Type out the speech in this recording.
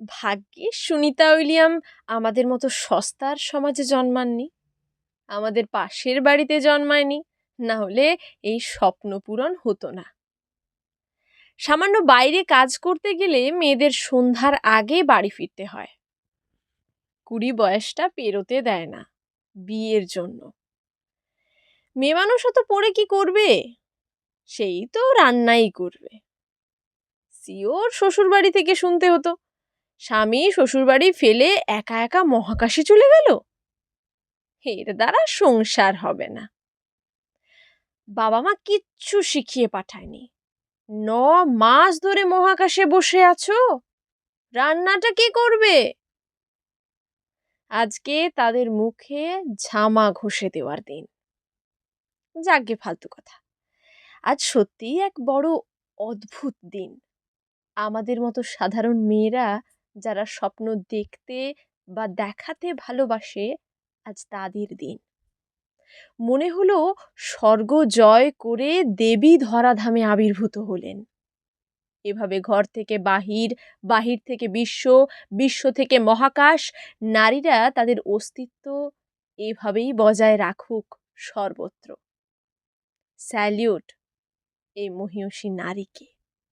ভাগ্যিস সুনিতা উইলিয়াম আমাদের মতো সস্তার সমাজে জন্মাননি। আমাদের পাশের বাড়িতে জন্মায়নি, না হলে এই স্বপ্ন পূরণ হতো না। সামান্য বাইরে কাজ করতে গেলে মেয়েদের সন্ধ্যার আগে বাড়ি ফিরতে হয়। কুড়ি বয়সটা পেরোতে দেয় না, বিয়ের জন্য। মেয়ে মানুষ তো পড়ে কি করবে? সেই তো রান্নাই করবে। সিওর শ্বশুরবাড়ি থেকে শুনতে হতো। স্বামী শ্বশুরবাড়ি ফেলে একা একা মহাকাশে চলে গেল? এর দ্বারা সংসার হবে না। বাবা মা কিচ্ছু শিখিয়ে পাঠায়নি। ন মাস ধরে মহাকাশে বসে আছো? রান্নাটা কে করবে? আজকে তাদের মুখে ঝামা ঘষে দেওয়ার দিন। যাকে ফালতু কথা। আজ সত্যিই এক বড় অদ্ভুত দিন। আমাদের মতো সাধারণ মেয়েরা যারা স্বপ্ন দেখতে বা দেখাতে ভালোবাসে আজ তাদের দিন। মনে হলো স্বর্গ জয় করে দেবী ধরাধামে আবির্ভূত হলেন। এভাবে ঘর থেকে বাহির বাহির থেকে বিশ্ব বিশ্ব থেকে মহাকাশ, নারীরা তাদের অস্তিত্ব এভাবেই বজায় রাখুক সর্বত্র। স্যালিউট, এই মহিয়সী নারীকে।